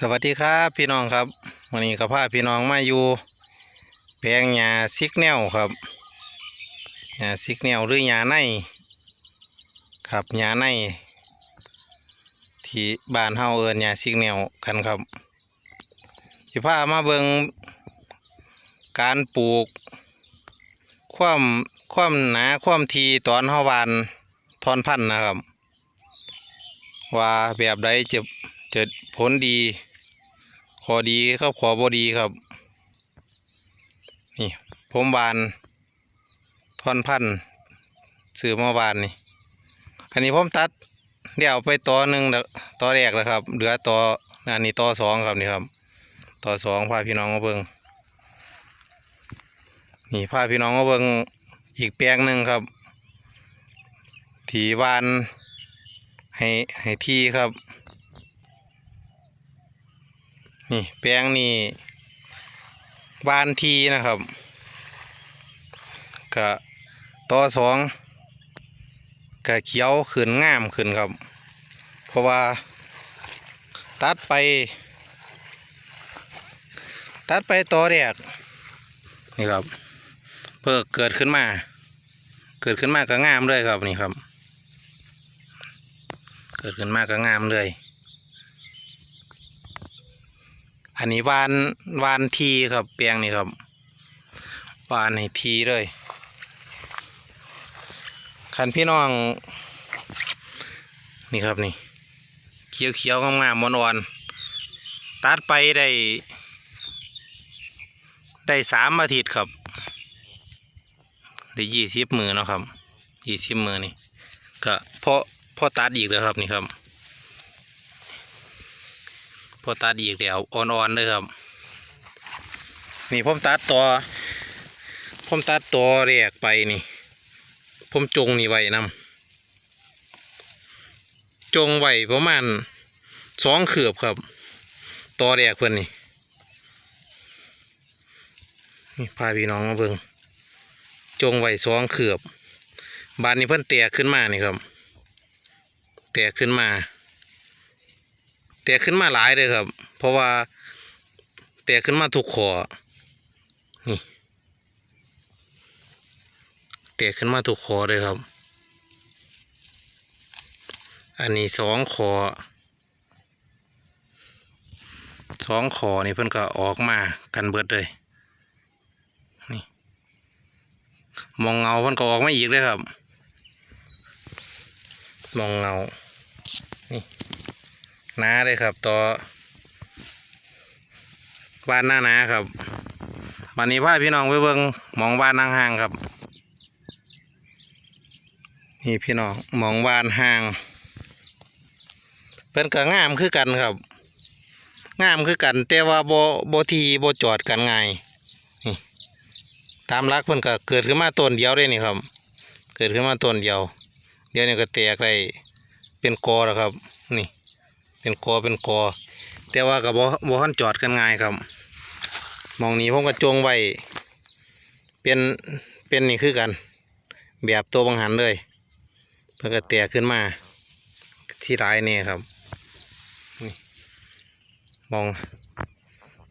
สวัสดีครับพี่น้องครับวันนี้ก็พาพี่น้องมาอยู่แปลงหญ้าซิกแนวครับหญ้าซิกแนวหรือหญ้าในครับหญ้าในที่บ้านเฮาเอิ้นหญ้าซิกแนวกันครับสิพามาเบิ่งการปลูก ความความหนาความทีตอนเฮาวานทอนพันนะครับ ว่าแบบใดจะ จะผลดี ขอดีครับขอบอดีครับ นี่ ผมบานทอนพันซื้อมาบานนี่ อันนี้ผมตัดเดี๋ยวไปต่อหนึ่งต่อแรกแล้วครับ เหลือต่ออันนี้ต่อสองครับนี่ครับต่อสองพาพี่น้องมาเบิงนี่พาพี่น้องมาเบิงอีกแปลงหนึ่งครับที่บานให้ให้ที่ครับ นี่แปลงนี่บานทีนะครับกะต่อสองกะเขียวขึ้นงามขึ้นครับ เพราะว่า ตัดไป ตัดไปต่อแรกนี่ครับ เพิ่งเกิดขึ้นมา เกิดขึ้นมาก็งามเลยครับนี่ครับ เกิดขึ้นมาก็งามเลย อันนี้วานวานทีครับเปียงนี่ครับวานให้ทีเลยคันพี่น้อง นี่ครับนี่เขียวเขียวงามๆมอนๆตัดไปได้ ได้สามอาทิตย์ครับได้ยี่สิบมือเนาะครับยี่สิบมือนี่ก็พอพอตัดอีกแล้วครับนี่ครับ พอตัดอีกแล้วอ่อนๆเลยครับ นี่ผมตัดตัวผมตัดตัวแรกไปนี่ ผมจงนี่ไว้นำจงไว้ประมาณสองเขือบครับตัวแรกเพื่อนนี่นี่พาพี่น้องมาเบิ่งจงไว้สองเขือบบานนี้เพิ่นแตกขึ้นมานี่ครับแตกขึ้นมา แตกขึ้นมาหลายเลยครับ เพราะว่าแตกขึ้นมาทุกขอนี่แตกขึ้นมาทุกขอเลยครับ อันนี้สองขอสองขอนี่เพิ่นก็ออกมากันเบิดเลยนี่มองเงาเพิ่นก็ออกมาอีกเลยครับ มองเงานี่ หนาเลยครับต่อบ้านหน้าหนาครับ วันนี้พาพี่น้องไปเบิ่งหมองบ้านนางห่างครับ นี่พี่น้องหมองบ้านห่าง เป็นก็งามคือกันครับ งามคือกัน แต่ว่าโบโบทีโบจอดกันไงนี่ตามรักเพิ่นก็เกิดขึ้นมาต้นเดียวได้นี่ครับ เกิดขึ้นมาต้นเดียว เดี๋ยวนี้ก็แตกได้เป็นกอแล้วครับ นี่ เป็นกอเป็นกอแต่ว่ากับบ่บ่ทันจอดกันง่ายครับมองนี้ผมก็จงไว้เป็นเป็นนี่คือกัน แบบตัวบังหันเลยเพื่อก็แตกขึ้นมา ที่ร้ายนี่ครับมอง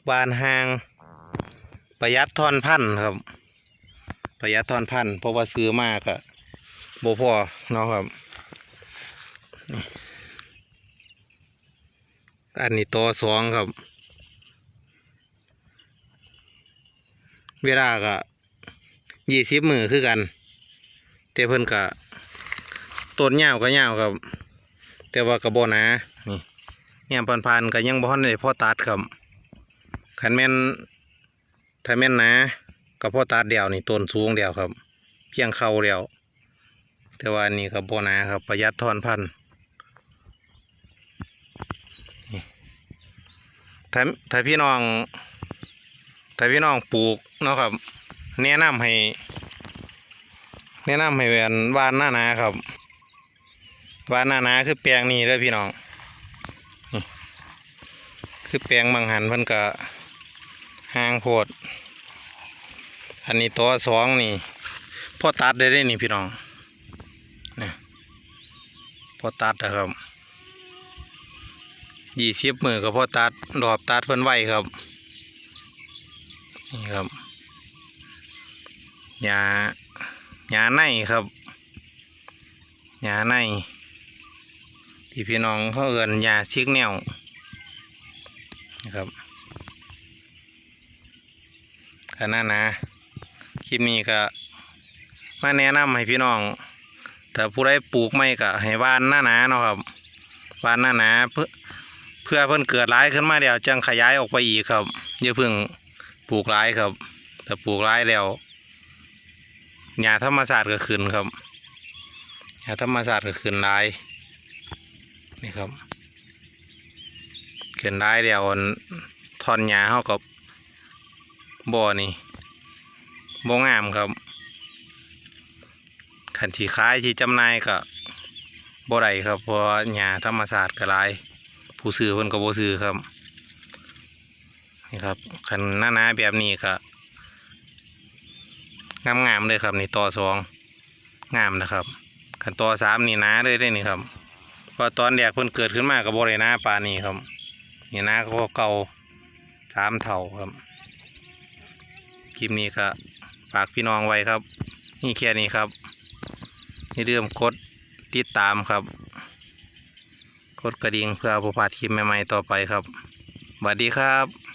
บานหาง ประหยัดทอนพันธ์ครับ ประหยัดทอนพันธ์เพราะว่าซื้อมากอะโบพอเนาะครับ อันนี้ตัวสองครับ เวลาก็ยี่สิบมือคือกัน แต่เพิ่นก็ต้นยาวก็ยาวครับ แต่ว่าก็บ่หนานี่เนี่ยพันๆก็ยังบ่ทันได้พอตัดครับขันแม่นถ้าแม่นนาก็พอตัดเดียวนี่ต้นสูงเดียวครับ เพียงเข่าเดียวแต่ว่านนี้ก็บ่หนาครับประหยัดทอนพันธุ์ ถ้าถ้าพี่น้องถ้าพี่น้องปลูกเนาะครับ แนะนำให้ แนะนำให้แวนวานหน้านาครับวานหน้านาคือแปลงนี้เลยพี่น้อง คือแปลงบางหันเพิ่นก็ห่างโพด อันนี้ตัวสองนี่พอตัดได้ได้นี่พี่น้องนี่พอตัดนะครับ ยี่สิบมือก็พอตัดรอบตัดเพิ่นไว้ครับนี่ครับหญ้าหญ้าในครับหญ้าในที่พี่น้องเขาเอิ้นหญ้าชิกแนวนะครับขนาดนะคลิปนี้ก็มาแนะนำให้พี่น้อง แต่ผู้ใดปลูกไม่ก็ให้ว่านหน้าหนาเนาะครับว่านหน้าหนาเพื่อ พื่อเพิ่นเกิดร้ายขึ้นมาเดี๋ยวจังขยายออกไปอีกครับอย่าเพิ่งปลูกร้ายครับแต่ปลูกร้ายแล้วหญ้าธรรมศาสตร์ก็ขึ้นครับหญ้าธรรมศาสตร์ก็ขึ้นร้ายนี่ครับขึ้นร้ายเดี๋ยวทอนหญ้าเขากับบ่อนี่บ่งามครับขันที่ขายที่จำนายก็บ่ได้ครับเพราะว่าหญ้าธรรมศาสตร์ก็หลาย ผู้ซื้อเพิ่นก็บ่ซื้อครับนี่ครับขันหน้าหนาๆแบบนี้ก็งามๆเลยครับนี่ต่อสองงามนะครับขันต่อสามนี่หนาเลยได้นี่ครับเพอตอนแรกเพิ่นเกิดขึ้นมาก็บ่ได้หนาปานนี้ครับนี่หนาก็เก่าสามเท่าครับคลิปนี้ก็ฝากพี่น้องไว้ครับ นี่แค่นี้ครับอย่าลืมกดติดตามครับ กดกระดิ่งเพื่อผู้พลาดคลิปใหม่ๆต่อไปครับสวัสดีครับ